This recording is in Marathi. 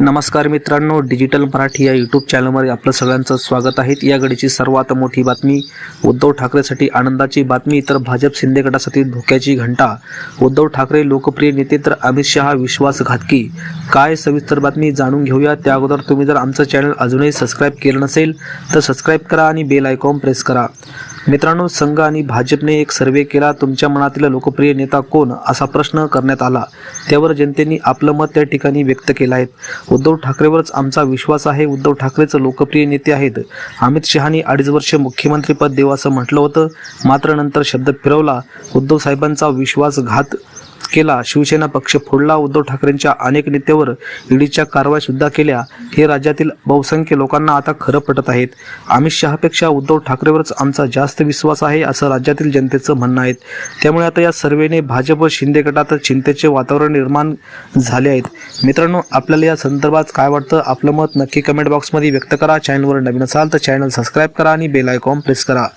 नमस्कार मित्रांनो डिजिटल मराठी या यूट्यूब चॅनलमध्ये आपलं सगळ्यांचं स्वागत आहे. या घडीची सर्वात मोठी बातमी उद्धव ठाकरेसाठी आनंदाची बातमी तर भाजप शिंदे गटासाठी धोक्याची घंटा. उद्धव ठाकरे लोकप्रिय नेते तर अमित शहा विश्वासघातकी. काय सविस्तर बातमी जाणून घेऊया. त्या अगोदर तुम्ही जर आमचं चॅनल अजूनही सबस्क्राईब केलं नसेल तर सबस्क्राईब करा आणि बेल आयकॉन प्रेस करा. मित्रांनो संघ आणि भाजपने एक सर्वे केला. तुमच्या मनातील लोकप्रिय नेता कोण? असा प्रश्न करण्यात आला. त्यावर जनतेने आपलं मत त्या ठिकाणी व्यक्त केलं आहे. उद्धव ठाकरेवरच आमचा विश्वास आहे. उद्धव ठाकरेच लोकप्रिय नेते आहेत. अमित शहानी अडीच वर्ष मुख्यमंत्रीपद देऊ असं म्हटलं होतं. मात्र नंतर शब्द फिरवला. उद्धव साहेबांचा विश्वासघात केला शिवसेना पक्ष फोडला उद्धव ठाकरेंच्या अनेक नेत्यावर ईडीच्या कारवाई सुद्धा केल्या. हे राज्यातील बहुसंख्य लोकांना आता खरं पटत आहेत. अमित शहापेक्षा उद्धव ठाकरेवरच आमचा जास्त विश्वास आहे असं राज्यातील जनतेचं म्हणणं आहे. त्यामुळे आता या सर्वेने भाजप व शिंदे गटात चिंतेचे वातावरण निर्माण झाले आहेत. मित्रांनो आपल्याला या संदर्भात काय वाटतं? आपलं मत नक्की कमेंट बॉक्समध्ये व्यक्त करा. चॅनलवर नवीन असाल तर चॅनल सबस्क्राईब करा आणि बेल आयकॉन प्रेस करा.